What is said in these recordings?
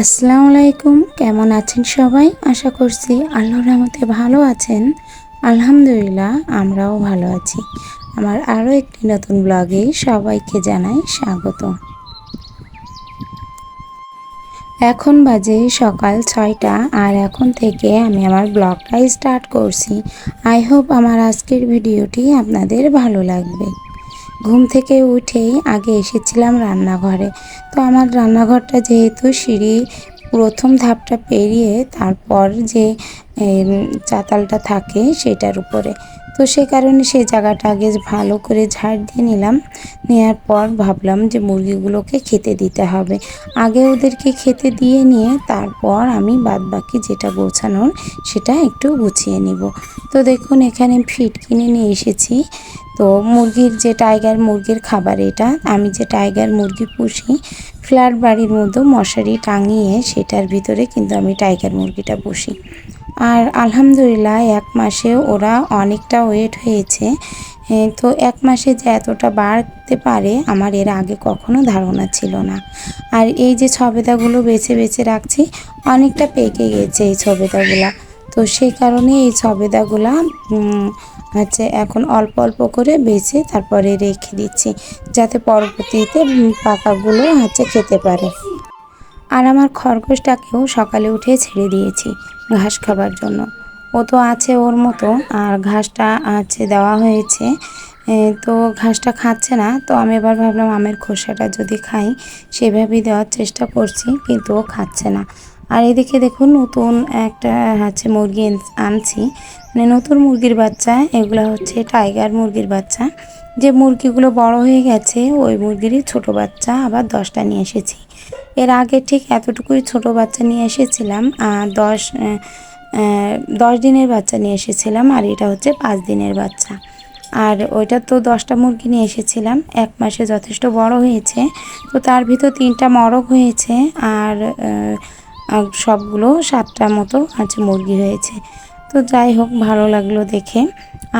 আসসালামু আলাইকুম, কেমন আছেন সবাই? আশা করছি আল্লাহর রহমতে ভালো আছেন। আলহামদুলিল্লাহ, আমরাও ভালো আছি। আমার আরও একটি নতুন ব্লগে সবাইকে জানাই স্বাগত। এখন বাজে সকাল ছয়টা, আর এখন থেকে আমি আমার ব্লগটা স্টার্ট করছি। আই হোপ আমার আজকের ভিডিওটি আপনাদের ভালো লাগবে। ঘুম থেকে উঠেই আগে এসেছিলাম রান্নাঘরে। তো আমার রান্নাঘরটা যেহেতু সিঁড়ি প্রথম ধাপটা পেরিয়ে তারপর যে চাতালটা থাকে সেটার উপরে। তো সে কারণে সেই জায়গাটা আগে ভালো করে ঝাড় দিয়ে নিলাম। নেওয়ার পর ভাবলাম যে মুরগিগুলোকে খেতে দিতে হবে। আগে ওদেরকে খেতে দিয়ে নিয়ে তারপর আমি বাদ বাকি যেটা গোছানোর সেটা একটু গুছিয়ে নিব। তো দেখুন এখানে ফিট কিনে নিয়ে এসেছি। তো মুরগির যে টাইগার মুরগির খাবার এটা, আমি যে টাইগার মুরগি পুষি ফ্ল্যাট বাড়ির মধ্যে মশারি টাঙিয়ে সেটার ভিতরে কিন্তু আমি টাইগার মুরগিটা পুষি। আর আলহামদুলিল্লাহ এক মাসে ওরা অনেকটা ওয়েট হয়েছে। তো এক মাসে যে এতটা বাড়তে পারে আমার এর আগে কখনো ধারণা ছিল না। আর এই যে ছবেদাগুলো বেছে বেছে রাখছি, অনেকটা পেকে গেছে এই ছবেদাগুলা। তো সেই কারণে এই ছবেদাগুলা হচ্ছে এখন অল্প অল্প করে বেছে তারপরে রেখে দিচ্ছি, যাতে পরবর্তীতে পাকাগুলো হচ্ছে খেতে পারে। আর আমার খরগোশটাকেও সকালে উঠে ছেড়ে দিয়েছি ঘাস খাবার জন্য। ও তো আছে ওর মতো, আর ঘাসটা আছে, দেওয়া হয়েছে। তো ঘাসটা খাচ্ছে না, তো আমি এবার ভাবলাম আমের খোসাটা যদি খাই, সেভাবেই দেওয়ার চেষ্টা করছি, কিন্তু ও খাচ্ছে না। আর এদিকে দেখুন, নতুন একটা, হচ্ছে মুরগি আনছি মানে নতুন মুরগির বাচ্চা, এগুলো হচ্ছে টাইগার মুরগির বাচ্চা। যে মুরগিগুলো বড় হয়ে গেছে, ওই মুরগিরই ছোট বাচ্চা আবার দশটা নিয়ে এসেছি। এর আগে ঠিক এতটুকুই ছোট বাচ্চা নিয়ে এসেছিলাম, আর দশ দশ দিনের বাচ্চা নিয়ে এসেছিলাম, আর এটা হচ্ছে পাঁচ দিনের বাচ্চা। আর ওইটা তো দশটা মুরগি নিয়ে এসেছিলাম, এক মাসে যথেষ্ট বড় হয়েছে। তো তার ভিতর তিনটা মরক হয়েছে, আর সবগুলো সাতটা মতো আছে মুরগি হয়েছে। তো যাই হোক, ভালো লাগল দেখে।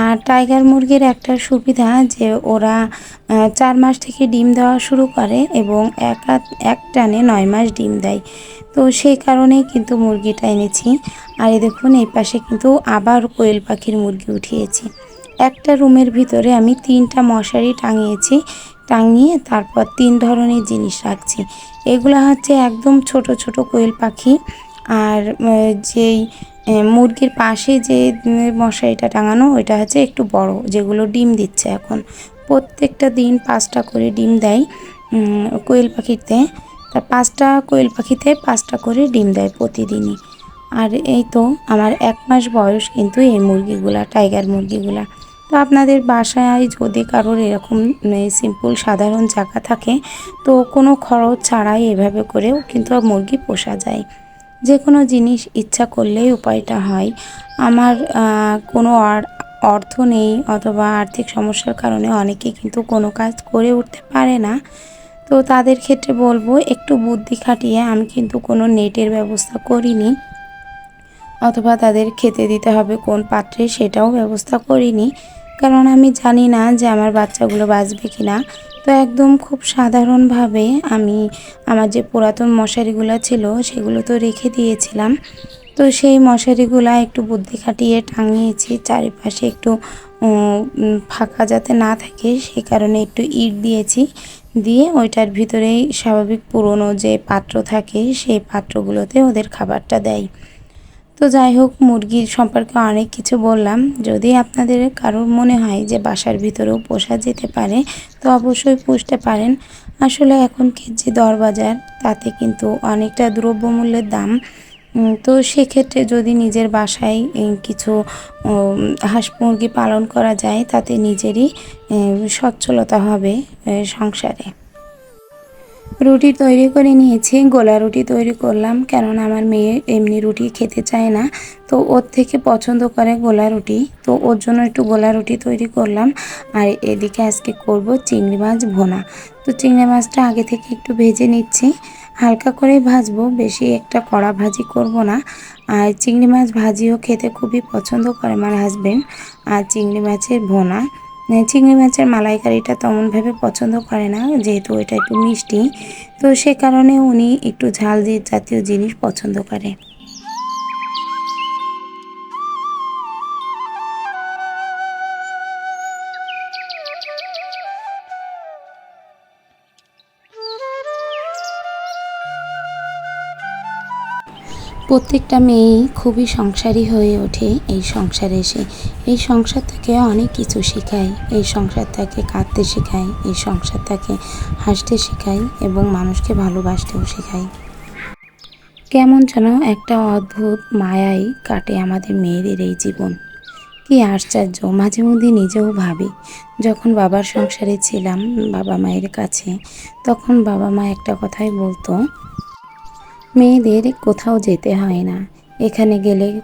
আর টাইগার মুরগির একটা সুবিধা যে ওরা চার মাস থেকে ডিম দেওয়া শুরু করে এবং এক এক টানে নয় মাস ডিম দেয়। তো সেই কারণেই কিন্তু মুরগিটা এনেছি। আর এই দেখুন, এই পাশে কিন্তু আবার কোয়েল পাখির মুরগি উঠিয়েছি। একটা রুমের ভিতরে আমি তিনটা মশারি টাঙিয়েছি, টাঙিয়ে তারপর তিন ধরনের জিনিস রাখছি। এগুলো হচ্ছে একদম ছোট ছোট কোয়েল পাখি, আর যেই মুরগির পাশে যে মশারিটা টাঙানো, ওইটা হচ্ছে একটু বড়, যেগুলো ডিম দিচ্ছে এখন। প্রত্যেকটা দিন পাঁচটা করে ডিম দেয় কোয়েল পাখিতে। তা পাঁচটা কোয়েল পাখিতে পাঁচটা করে ডিম দেয় প্রতিদিনই। আর এই তো আমার এক মাস বয়স কিন্তু এই মুরগিগুলা, টাইগার মুরগিগুলা। তো আপনাদের বাসায় যদি কারোর এরকম সিম্পল সাধারণ জায়গা থাকে, তো কোনো খরচ ছাড়াই এভাবে করেও কিন্তু মুরগি পোষা যায়। যে কোনো জিনিস ইচ্ছা করলেই উপায়টা হয়। আমার কোনো অর্থ নেই অথবা আর্থিক সমস্যার কারণে অনেকে কিন্তু কোনো কাজ করে উঠতে পারে না। তো তাদের ক্ষেত্রে বলব, একটু বুদ্ধি খাটিয়ে আমি কিন্তু কোনো নেটের ব্যবস্থা করিনি। অথবা তাদের খেতে দিতে হবে কোন পাত্রে সেটাও ব্যবস্থা করিনি। কারণ আমি জানি না যে আমার বাচ্চাগুলো বাঁচবে কি না তো একদম খুব সাধারণভাবে আমি আমার যে পুরাতন মশারিগুলো ছিল, সেগুলো তো রেখে দিয়েছিলাম। তো সেই মশারিগুলো একটু বুদ্ধি খাটিয়ে টাঙিয়েছি, চারিপাশে একটু ফাঁকা যাতে না থাকে সেই কারণে একটু ইট দিয়েছি। দিয়ে ওইটার ভিতরেই স্বাভাবিক পুরনো যে পাত্র থাকে, সেই পাত্রগুলোতে ওদের খাবারটা দেয়। তো যাই হোক, মুরগির সম্পর্কে অনেক কিছু বললাম। যদি আপনাদের কারোর মনে হয় যে বাসার ভিতরেও পোষা যেতে পারে, তো অবশ্যই পুষতে পারেন। আসলে এখন কেজি দরবাজার তাতে কিন্তু অনেকটা দ্রব্যমূল্যের দাম। তো সেক্ষেত্রে যদি নিজের বাসায় কিছু হাঁস মুরগি পালন করা যায়, তাতে নিজেরই সচ্ছলতা হবে সংসারে। রুটি তৈরি করে নিয়েছি, গোলা রুটি তৈরি করলাম, কেননা আমার মেয়ে এমনি রুটি খেতে চায় না। তো ওর থেকে পছন্দ করে গোলা রুটি, তো ওর জন্য একটু গোলা রুটি তৈরি করলাম। আর এদিকে আজকে করব চিংড়ি মাছ ভোনা। তো চিংড়ি মাছটা আগে থেকে একটু ভেজে নিচ্ছি, হালকা করেই ভাজবো, বেশি একটা কড়া ভাজি করব না। আর চিংড়ি মাছ ভাজিও খেতে খুবই পছন্দ করে আমার হাজবেন্ড আর চিংড়ি মাছের ভোনা। চিংড়ি মাছের মালাইকারিটা তেমনভাবে পছন্দ করে না, যেহেতু ওইটা একটু মিষ্টি। তো সে কারণে উনি একটু ঝাল জাতীয় জিনিস পছন্দ করে। প্রত্যেকটা মেয়েই খুবই সংসারী হয়ে ওঠে এই সংসারে এসে। এই সংসার থেকে অনেক কিছু শেখায়। এই সংসার থেকে কাঁদতে শেখায়। এই সংসার থেকে হাসতে শেখায় এবং মানুষকে ভালোবাসতেও শেখায়। কেমন যেন একটা অদ্ভুত মায়াই কাটে আমাদের মেয়েদের এই জীবন। কি আশ্চর্য, মাঝে মধ্যে নিজেও ভাবি, যখন বাবার সংসারে ছিলাম বাবা মায়ের কাছে, তখন বাবা মা একটা কথাই বলতো মেয়েদের কোথাও যেতে হয় না। এখানে গেলে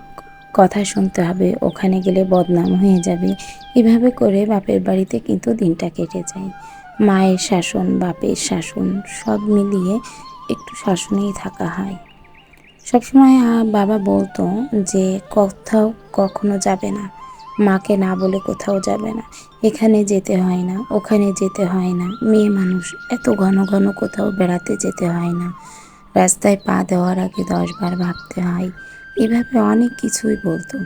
কথা শুনতে হবে, ওখানে গেলে বদনাম হয়ে যাবে। এভাবে করে বাপের বাড়িতে কিন্তু দিনটা কেটে যায়। মায়ের শাসন, বাপের শাসন, সব মিলিয়ে একটু শাসনেই থাকা হয়। সবসময় বাবা বলতো যে, কোথাও কখনো যাবে না। মাকে না বলে কোথাও যাবে না। এখানে যেতে হয় না, ওখানে যেতে হয় না। মেয়ে মানুষ এত ঘন ঘন কোথাও বেড়াতে যেতে হয় না। রাস্তায় পা দেওয়ার আগে দশবার ভাবতে হয়, এভাবে অনেক কিছুই বলতো।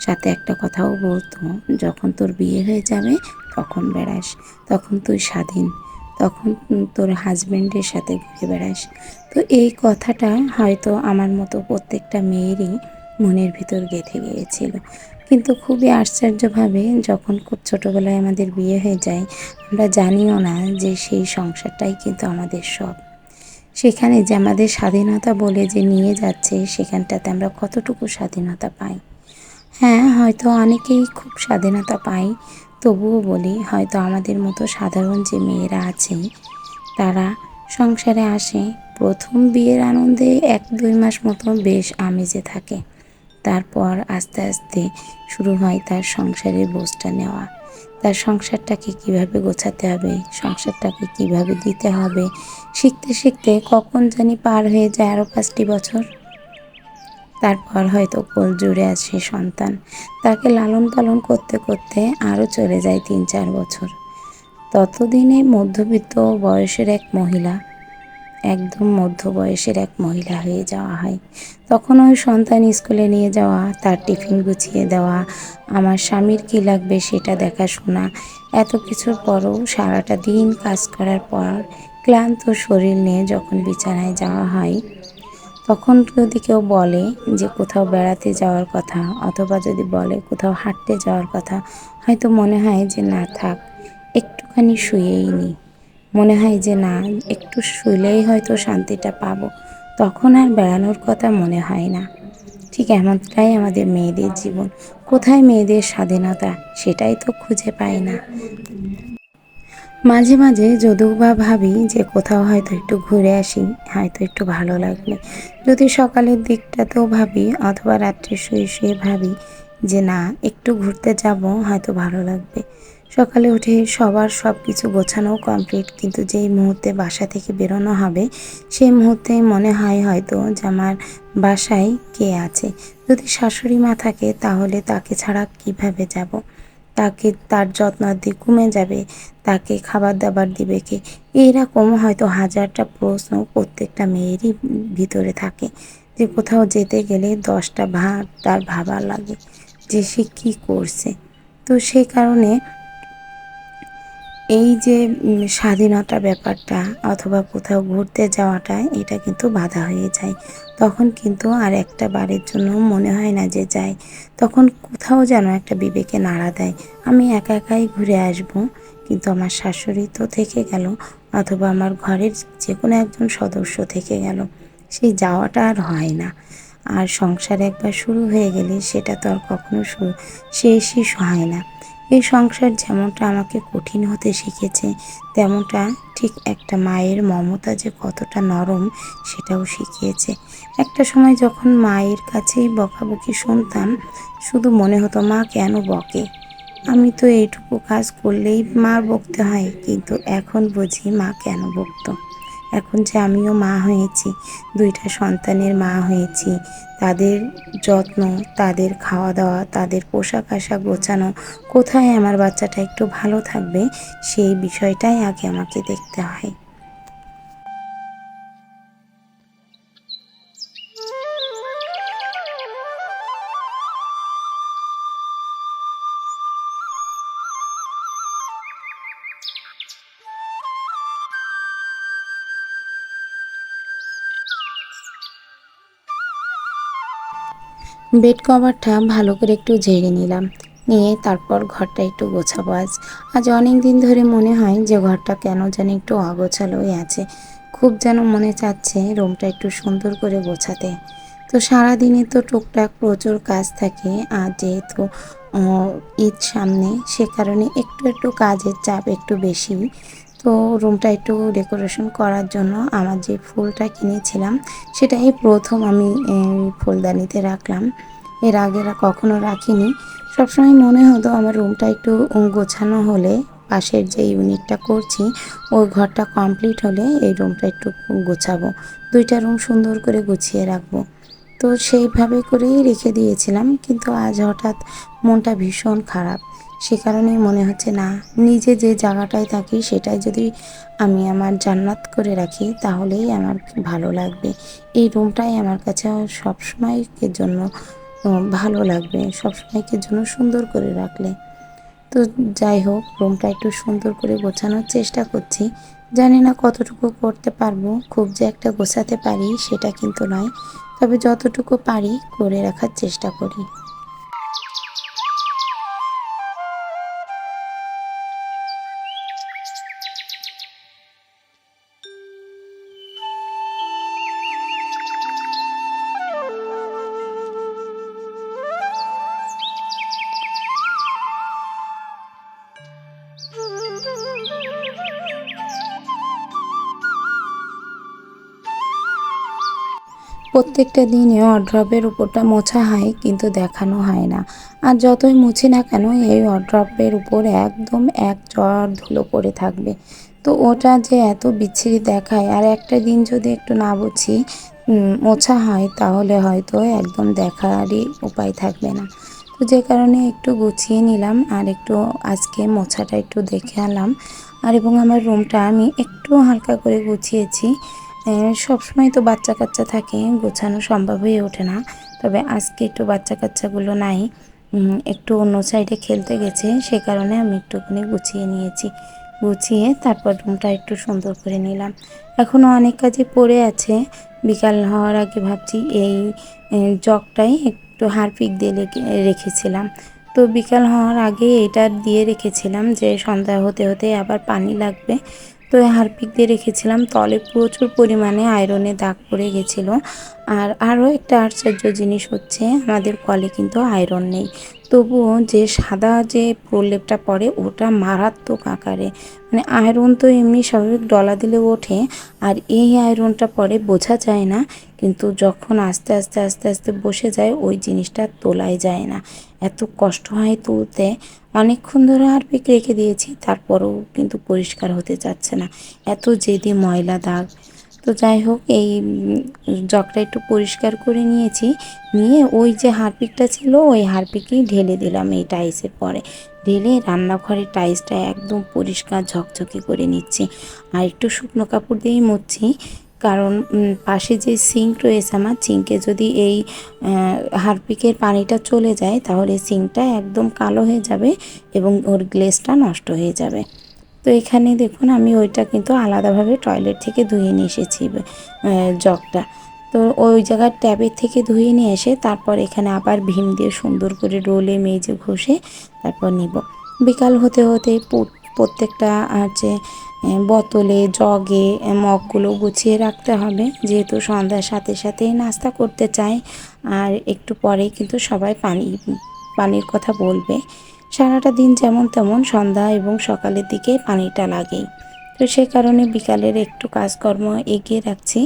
সাথে একটা কথাও বলতো, যখন তোর বিয়ে হয়ে যাবে তখন বেড়াস, তখন তুই স্বাধীন, তখন তোর হাজব্যান্ডের সাথে ঘুরে বেড়াস। তো এই কথাটা হয়তো আমার মতো প্রত্যেকটা মেয়েরই মনের ভিতর গেঁথে গিয়েছিল। কিন্তু খুবই আশ্চর্যভাবে যখন খুব ছোটোবেলায় আমাদের বিয়ে হয়ে যায়, আমরা জানিও না যে সেই সংসারটাই কিন্তু আমাদের সব। সেখানে যে আমাদের স্বাধীনতা বলে যে নিয়ে যাচ্ছে, সেখানটাতে আমরা কতটুকু স্বাধীনতা পাই? হ্যাঁ হয়তো অনেকেই খুব স্বাধীনতা পাই তবুও বলি, হয়তো আমাদের মতো সাধারণ যে মেয়েরা আছে, তারা সংসারে আসে, প্রথম বিয়ের আনন্দে এক দুই মাস মতো বেশ আমেজে থাকে। তারপর আস্তে আস্তে শুরু হয় তার সংসারের বোঝটা নেওয়া। তার সংসারটাকে কীভাবে গোছাতে হবে, সংসারটাকে কীভাবে দিতে হবে, শিখতে শিখতে কখন জানি পার হয়ে যায় আরও পাঁচটি বছর। তারপর হয়তো কোল জুড়ে আছে সন্তান, তাকে লালন পালন করতে করতে আরও চলে যায় তিন চার বছর। ততদিনে মধ্যবিত্ত বয়সের এক মহিলা একদম মধ্য বয়সের এক মহিলা হয়ে যাওয়া হয়। তখন ওই সন্তান স্কুলে নিয়ে যাওয়া, তার টিফিন গুছিয়ে দেওয়া, আমার স্বামীর কী লাগবে সেটা দেখাশোনা, এত কিছুর পরও সারাটা দিন কাজ করার পর ক্লান্ত শরীর নিয়ে যখন বিছানায় যাওয়া হয়, তখন যদি কেউ বলে যে কোথাও বেড়াতে যাওয়ার কথা অথবা যদি বলে কোথাও হাঁটতে যাওয়ার কথা, হয়তো মনে হয় যে না থাক, একটুখানি শুয়েই নিই মনে হয় যে না, একটু শুলেই হয়তো শান্তিটা পাবো। তখন আর বেড়ানোর কথা মনে হয় না। ঠিক এমনটাই আমাদের মেয়েদের জীবন। কোথায় মেয়েদের স্বাধীনতা, সেটাই তো খুঁজে পাই না। মাঝে মাঝে যদিও বা ভাবি যে কোথাও হয়তো একটু ঘুরে আসি, হয়তো একটু ভালো লাগবে। যদি সকালের দিকটাতেও ভাবি অথবা রাত্রে শুয়ে শুয়ে ভাবি যে না, একটু ঘুরতে যাব, হয়তো ভালো লাগবে। সকালে উঠে সবার সব কিছু গোছানো কমপ্লিট কিন্তু যেই মুহূর্তে বাসা থেকে বেরোনো হবে, সেই মুহূর্তে মনে হয় হয়তো যে আমার বাসায় কে আছে। যদি শাশুড়ি মা থাকে, তাহলে তাকে ছাড়া কীভাবে যাব? তাকে তার যত্ন যত্নার্থে কমে যাবে? তাকে খাবার দাবার দিবে কে? এইরকম হয়তো হাজারটা প্রশ্ন প্রত্যেকটা মেয়েরই ভিতরে থাকে। যে কোথাও যেতে গেলে দশটা ভাগ তার ভাবা লাগে, যে সে কী করছে। তো সেই কারণে এই যে স্বাধীনতা ব্যাপারটা অথবা কোথাও ঘুরতে যাওয়াটা, এটা কিন্তু বাধা হয়ে যায়। তখন কিন্তু আর একটা বারের জন্য মনে হয় না যে যাই তখন কোথাও যেন একটা বিবেকে নাড়া দেয়। আমি একা একাই ঘুরে আসব, কিন্তু আমার শাশুড়ি তো থেকে গেল, অথবা আমার ঘরের যে কোনো একজন সদস্য থেকে গেল। সেই যাওয়াটা আর হয় না। আর সংসার একবার শুরু হয়ে গেলে সেটা তো আর কখনো শেষই হয় না। এই সংসার যেমনটা আমাকে কঠিন হতে শিখেছে, তেমনটা ঠিক একটা মায়ের মমতা যে কতটা নরম সেটাও শিখিয়েছে। একটা সময় যখন মায়ের কাছেই বকাবকি শুনতাম, শুধু মনে হতো, মা, কেন বকে? আমি তো এইটুকু কাজ করলেই মা বকতে হয়, কিন্তু এখন বুঝি মা কেন বকতো। এখন যে আমিও মা হয়েছি, দুইটা সন্তানের মা হয়েছি, তাদের যত্ন, তাদের খাওয়া দাওয়া তাদের পোশাক আশাক গোছানো, কোথায় আমার বাচ্চাটা একটু ভালো থাকবে, সেই বিষয়টাই আগে আমাকে দেখতে হয়। বেড কভারটা ভালো করে একটু ঝেড়ে নিলাম। নিয়ে তারপর ঘরটা একটু গোছাবো আজ। আজ অনেক দিন ধরে মনে হয় যে ঘরটা কেন যেন একটু অগোছালোই আছে। খুব যেন মনে চাচ্ছে রুমটা একটু সুন্দর করে গোছাতে। তো সারাদিনে তো টুকটাক প্রচুর কাজ থাকে। আর যেহেতু ঈদ সামনে, সে কারণে একটু একটু কাজের চাপ একটু বেশি। তো রুমটা একটু ডেকোরেশন করার জন্য আমার যে ফুলটা কিনেছিলাম, সেটাই প্রথম আমি ফুলদানিতে রাখলাম। এর আগে কখনো রাখিনি। সবসময় মনে হতো আমার রুমটা একটু গোছানো হলে, পাশের যে ইউনিটটা করছি, ওই ঘরটা কমপ্লিট হলে এই রুমটা একটু গোছাবো। দুইটা রুম সুন্দর করে গুছিয়ে রাখব। তো সেইভাবে করেই রেখে দিয়েছিলাম, কিন্তু আজ হঠাৎ মনটা ভীষণ খারাপ। সে কারণেই মনে হচ্ছে, না, নিজে যে জায়গাটায় থাকি সেটাই যদি আমি আমার জান্নাত করে রাখি, তাহলেই আমার ভালো লাগবে। এই রুমটাই আমার কাছে সবসময়কে জন্য ভালো লাগবে সবসময়কে জন্য সুন্দর করে রাখলে। তো যাই হোক, রুমটা একটু সুন্দর করে গোছানোর চেষ্টা করছি জানি না কতটুকু করতে পারব, খুব যে একটা গোছাতে পারি সেটা কিন্তু নয়। তবে যতটুকু পারি করে রাখার চেষ্টা করি। প্রত্যেকটা দিনে অড্রপের উপরটা মোছা হয়, কিন্তু দেখানো হয় না। আর যতই মুছি না কেন, এই অড্রপের উপর একদম এক চর ধুলো পড়ে থাকবে। তো ওটা যে এত বিচ্ছিরি দেখায়, আর একটা দিন যদি একটু না বুঝি মোছা হয়, তাহলে হয়তো একদম দেখারই উপায় থাকবে না। তো যে কারণে একটু গুছিয়ে নিলাম, আর একটু আজকে মোছাটা একটু দেখে আনলাম। আর এবং আমার রুমটা আমি একটু হালকা করে গুছিয়েছি। সবসময় তো বাচ্চা কাচ্চা থাকে, গোছানো সম্ভব হয়ে ওঠে না। তবে আজকে একটু বাচ্চা কাচ্চাগুলো নাই একটু অন্য সাইডে খেলতে গেছে, সে কারণে আমি একটুখানি গুছিয়ে নিয়েছি। গুছিয়ে তারপর রুমটা একটু সুন্দর করে নিলাম। এখনও অনেক কাজই পড়ে আছে, বিকাল হওয়ার আগে ভাবছি এই জগটাই একটু হারপিক দিয়ে রেখেছিলাম। তো বিকাল হওয়ার আগে এটা দিয়ে রেখেছিলাম যে সন্ধ্যা হতে হতে আবার পানি লাগবে তো হারপিক দিয়ে রেখেছিলাম, তলে প্রচুর পরিমাণে আয়রনে দাগ পড়ে গেছিল। আর আরও একটা আশ্চর্য জিনিস হচ্ছে, আমাদের কলে কিন্তু আয়রন নেই। তবুও যে সাদা যে প্রলেপটা পড়ে, ওটা মারাত্মক আকারে। মানে আয়রন তো এমনি স্বাভাবিক ডলা দিলে ওঠে, আর এই আয়রনটা পরে বোঝা যায় না, কিন্তু যখন আস্তে আস্তে আস্তে আস্তে বসে যায়, ওই জিনিসটা তোলাই যায় না। এত কষ্ট হয় তুলতে অনেকক্ষণ ধরে হারপিক রেখে দিয়েছি, তারপরেও কিন্তু পরিষ্কার হতে চাচ্ছে না। এত জেদি ময়লা দাগ। তো যাই হোক, এই জগটা একটু পরিষ্কার করে নিয়েছি। নিয়ে ওই যে হারপিকটা ছিল, ওই হারপিকেই ঢেলে দিলাম এই টাইসের পরে। ঢেলে রান্নাঘরের টাইসটা একদম পরিষ্কার ঝকঝকে করে নিচ্ছি। আর একটু শুকনো কাপড় দিয়েই মুছছি। কারণ পাশে যে সিঙ্ক রয়েছে আমার, সিঙ্কে যদি এই হারপিকের পানিটা চলে যায়, তাহলে সিঙ্কটা একদম কালো হয়ে যাবে এবং ওর গ্লেসটা নষ্ট হয়ে যাবে। তো এখানে দেখুন, আমি ওইটা কিন্তু আলাদাভাবে টয়লেট থেকে ধুয়ে নিয়ে এসেছি জগটা। তো ওই জায়গার ট্যাবের থেকে ধুয়ে নিয়ে এসে তারপর এখানে আবার ভীম দিয়ে সুন্দর করে রোলে, মেজে ঘষে তারপর নিব। বিকাল হতে হতে প্রত্যেকটা আছে বোতলে, জগে মগগুলো গুছিয়ে রাখতে হবে। যেহেতু সন্ধ্যার সাথে সাথেই নাস্তা করতে চাই, আর একটু পরেই কিন্তু সবাই পানি, পানির কথা বলবে। সারাটা দিন যেমন তেমন সন্ধ্যা এবং সকালের দিকে পানিটা লাগেই। তো সে কারণে বিকালের একটু কাজকর্ম এগিয়ে রাখছি,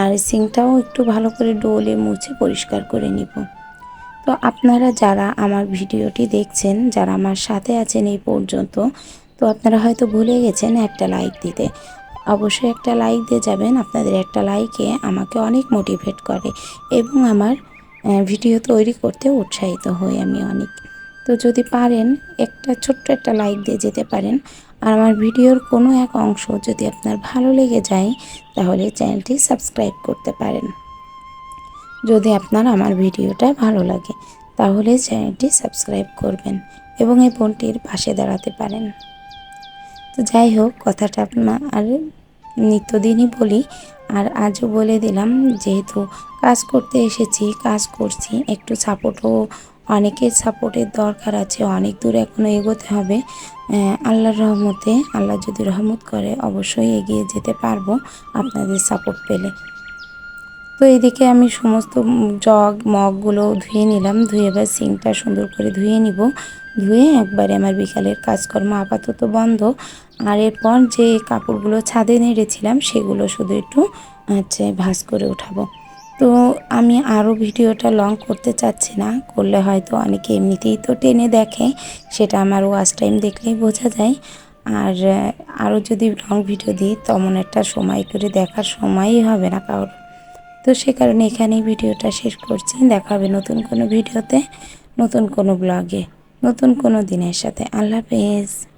আর সিংটাও একটু ভালো করে ডোলে মুছে পরিষ্কার করে নিব। তো আপনারা যারা আমার ভিডিওটি দেখছেন, যারা আমার সাথে আছেন এই পর্যন্ত তো আপনারা হয়তো ভুলে গেছেন একটা লাইক দিতে। অবশ্যই একটা লাইক দিয়ে যাবেন। আপনাদের একটা লাইকে আমাকে অনেক মোটিভেট করে এবং আমার ভিডিও তৈরি করতে উৎসাহিত হই আমি অনেক। তো যদি পারেন একটা ছোট্ট একটা লাইক দিয়ে যেতে পারেন। আর আমার ভিডিওর কোনো এক অংশ যদি আপনার ভালো লেগে যায়, তাহলে চ্যানেলটি সাবস্ক্রাইব করতে পারেন। যদি আপনার আমার ভিডিওটা ভালো লাগে, তাহলে চ্যানেলটি সাবস্ক্রাইব করবেন এবং এই বোনটির পাশে দাঁড়াতে পারেন। তো যাই হোক, কথাটা আপনার আর নিত্যদিনই বলি, আর আজও বলে দিলাম, যেহেতু কাজ করতে এসেছি, কাজ করছি, একটু সাপোর্টও অনেকের সাপোর্টের দরকার আছে, অনেক দূর এখনও এগোতে হবে। আল্লাহর রহমতে, আল্লাহ যদি রহমত করে, অবশ্যই এগিয়ে যেতে পারব আপনাদের সাপোর্ট পেলে। তো এদিকে আমি সমস্ত জগ, মগগুলো ধুয়ে নিলাম। ধুয়ে এবার সিঙ্কটা সুন্দর করে ধুয়ে নিব। ধুয়ে একবারে আমার বিকালের কাজকর্ম আপাতত বন্ধ। আর এরপর যে কাপড়গুলো ছাদে নেড়েছিলাম, সেগুলো শুধু একটু হচ্ছে ভাঁজ করে উঠাবো। তো আমি আরও ভিডিওটা লং করতে চাচ্ছি না, করলে হয়তো অনেকে এমনিতেই তো টেনে দেখে, সেটা আমার ওয়াচ টাইম দেখলেই বোঝা যায়। আর আরও যদি লং ভিডিও দিই, তেমন একটা সময় করে দেখার সময়ই হবে না কারোর। তো সে কারণে এখানেই ভিডিওটা শেষ করছি। দেখা হবে নতুন কোনো ভিডিওতে, নতুন কোনো ব্লগে নতুন কোনো দিনের সাথে। আল্লাহ হাফেজ।